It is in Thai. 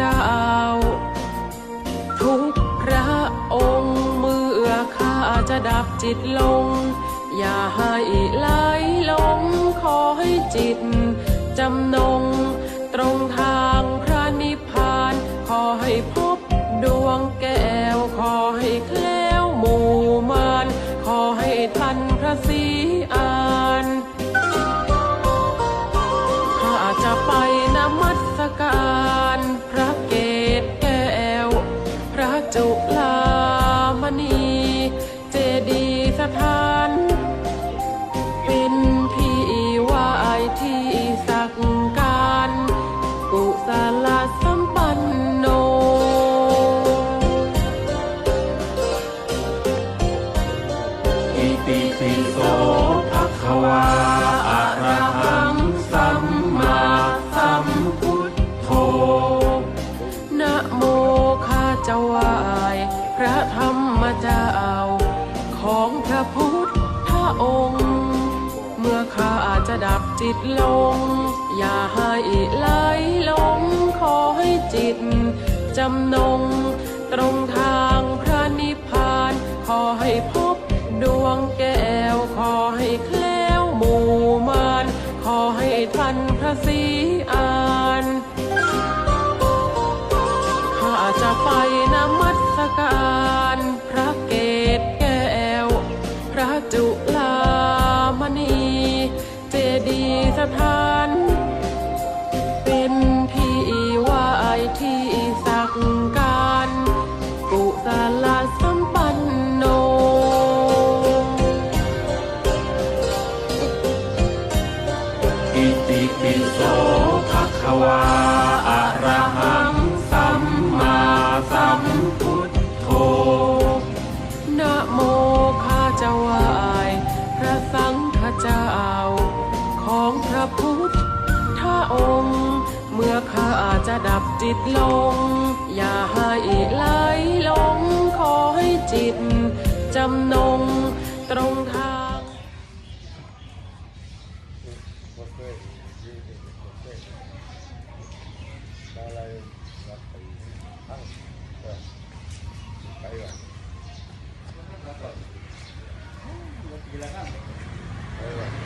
จ้า ทุกพระองค์เมื่อข้าจะดับจิตลง อย่าให้ไหลลงขอให้จิต จำนงตรงทางา ของพระพุทธองค์ เมื่อข้าจะดับจิตลง อย่าให้ไหลลงขอให้จิต จำนง ตรงทางพระนิพพาน ขอให้พบดวงแก้ว ขอให้แคล้วหมู่มานขอให้ทันพระศรีอานข้าจะไปนมัสการ พระเกศแก้ จิตลง อย่าให้ไหลลงขอให้จิต จำนงตรงทางไปก็ไปว่ะ